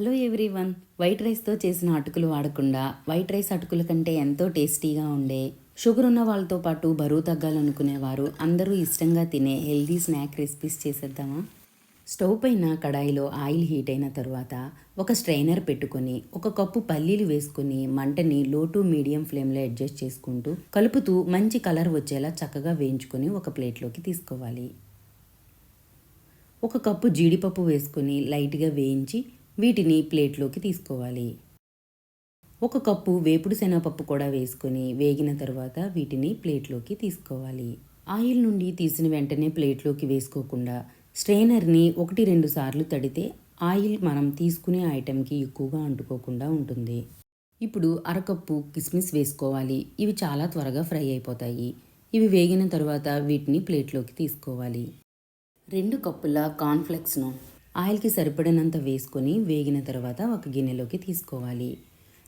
Hello everyone. White రైస్తో చేసిన అటుకులు వాడకుండా వైట్ రైస్ అటుకుల కంటే ఎంతో టేస్టీగా ఉండే షుగర్ ఉన్న వాళ్ళతో పాటు బరువు తగ్గాలనుకునేవారు అందరూ ఇష్టంగా తినే హెల్దీ స్నాక్ రెసిపీస్ చేసేద్దామా? స్టవ్ పైన కడాయిలో ఆయిల్ హీట్ అయిన తర్వాత ఒక స్ట్రైనర్ పెట్టుకొని ఒక కప్పు పల్లీలు వేసుకొని మంటని లో టు మీడియం ఫ్లేమ్లో అడ్జస్ట్ చేసుకుంటూ కలుపుతూ మంచి కలర్ వచ్చేలా చక్కగా వేయించుకొని ఒక ప్లేట్లోకి తీసుకోవాలి. ఒక కప్పు జీడిపప్పు వేసుకొని లైట్గా వేయించి వీటిని ప్లేట్లోకి తీసుకోవాలి. ఒక కప్పు వేపుడు శనగపప్పు కూడా వేసుకొని వేగిన తర్వాత వీటిని ప్లేట్లోకి తీసుకోవాలి. ఆయిల్ నుండి తీసిన వెంటనే ప్లేట్లోకి వేసుకోకుండా స్ట్రెయినర్ని ఒకటి రెండు సార్లు తడితే ఆయిల్ మనం తీసుకునే ఐటెంకి ఎక్కువగా అంటుకోకుండా ఉంటుంది. ఇప్పుడు అరకప్పు కిస్మిస్ వేసుకోవాలి. ఇవి చాలా త్వరగా ఫ్రై అయిపోతాయి. ఇవి వేగిన తర్వాత వీటిని ప్లేట్లోకి తీసుకోవాలి. రెండు కప్పుల కార్న్ఫ్లెక్స్ను ఆయిల్కి సరిపడినంత వేసుకొని వేగిన తర్వాత ఒక గిన్నెలోకి తీసుకోవాలి.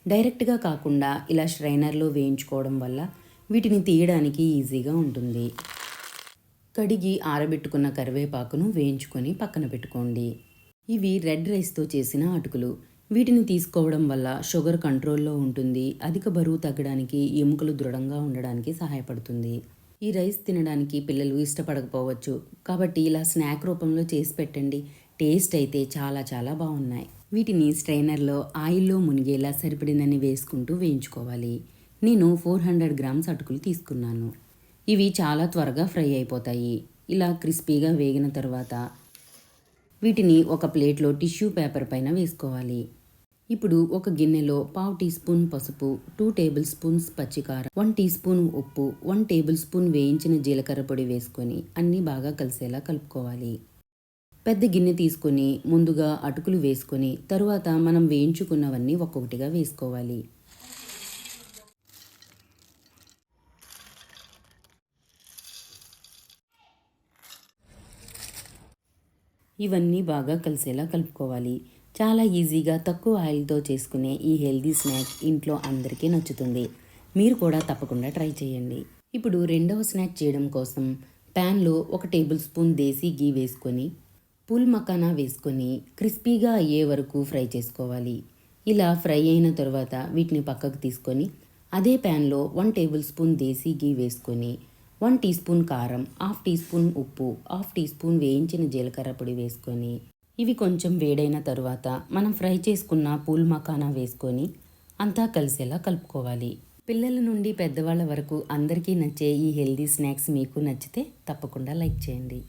డైరెక్ట్గా కాకుండా ఇలా ష్రైనర్లో వేయించుకోవడం వల్ల వీటిని తీయడానికి ఈజీగా ఉంటుంది. కడిగి ఆరబెట్టుకున్న కరివేపాకును వేయించుకొని పక్కన పెట్టుకోండి. ఇవి రెడ్ రైస్తో చేసిన అటుకులు. వీటిని తీసుకోవడం వల్ల షుగర్ కంట్రోల్లో ఉంటుంది. అధిక బరువు తగ్గడానికి ఎముకలు దృఢంగా ఉండడానికి సహాయపడుతుంది. ఈ రైస్ తినడానికి పిల్లలు ఇష్టపడకపోవచ్చు. కాబట్టి ఇలా స్నాక్ రూపంలో చేసి పెట్టండి. టేస్ట్ అయితే చాలా చాలా బాగున్నాయి. వీటిని స్ట్రైనర్లో ఆయిల్లో మునిగేలా సరిపడినన్ని వేసుకుంటూ వేయించుకోవాలి. నేను ఫోర్ హండ్రెడ్ గ్రామ్స్ అటుకులు తీసుకున్నాను. ఇవి చాలా త్వరగా ఫ్రై అయిపోతాయి. ఇలా క్రిస్పీగా వేగిన తర్వాత వీటిని ఒక ప్లేట్లో టిష్యూ పేపర్ పైన వేసుకోవాలి. ఇప్పుడు ఒక గిన్నెలో పావు టీ స్పూన్ పసుపు టూ టేబుల్ స్పూన్స్ పచ్చికారం వన్ టీ స్పూన్ ఉప్పు వన్ టేబుల్ స్పూన్ వేయించిన జీలకర్ర పొడి వేసుకొని అన్నీ బాగా కలిసేలా కలుపుకోవాలి. పెద్ద గిన్నె తీసుకొని ముందుగా అటుకులు వేసుకొని తరువాత మనం వేయించుకున్నవన్నీ ఒక్కొక్కటిగా వేసుకోవాలి. ఇవన్నీ బాగా కలిసేలా కలుపుకోవాలి. చాలా ఈజీగా తక్కువ ఆయిల్తో చేసుకునే ఈ హెల్దీ స్నాక్ ఇంట్లో అందరికీ నచ్చుతుంది. మీరు కూడా తప్పకుండా ట్రై చేయండి. ఇప్పుడు రెండవ స్నాక్ చేయడం కోసం ప్యాన్లో ఒక టేబుల్ స్పూన్ దేశీ గీ వేసుకొని పుల్ మకానా వేసుకొని క్రిస్పీగా అయ్యే వరకు ఫ్రై చేసుకోవాలి. ఇలా ఫ్రై అయిన తర్వాత వీటిని పక్కకు తీసుకొని అదే ప్యాన్లో వన్ టేబుల్ స్పూన్ దేశీ గీ వేసుకొని వన్ టీ స్పూన్ కారం హాఫ్ టీ స్పూన్ ఉప్పు హాఫ్ టీ స్పూన్ వేయించిన జీలకర్ర పొడి వేసుకొని ఇవి కొంచెం వేడైన తరువాత మనం ఫ్రై చేసుకున్న పూల్ మకానా వేసుకొని అంతా కలిసేలా కలుపుకోవాలి. పిల్లల నుండి పెద్దవాళ్ళ వరకు అందరికీ నచ్చే ఈ హెల్దీ స్నాక్స్ మీకు నచ్చితే తప్పకుండా లైక్ చేయండి.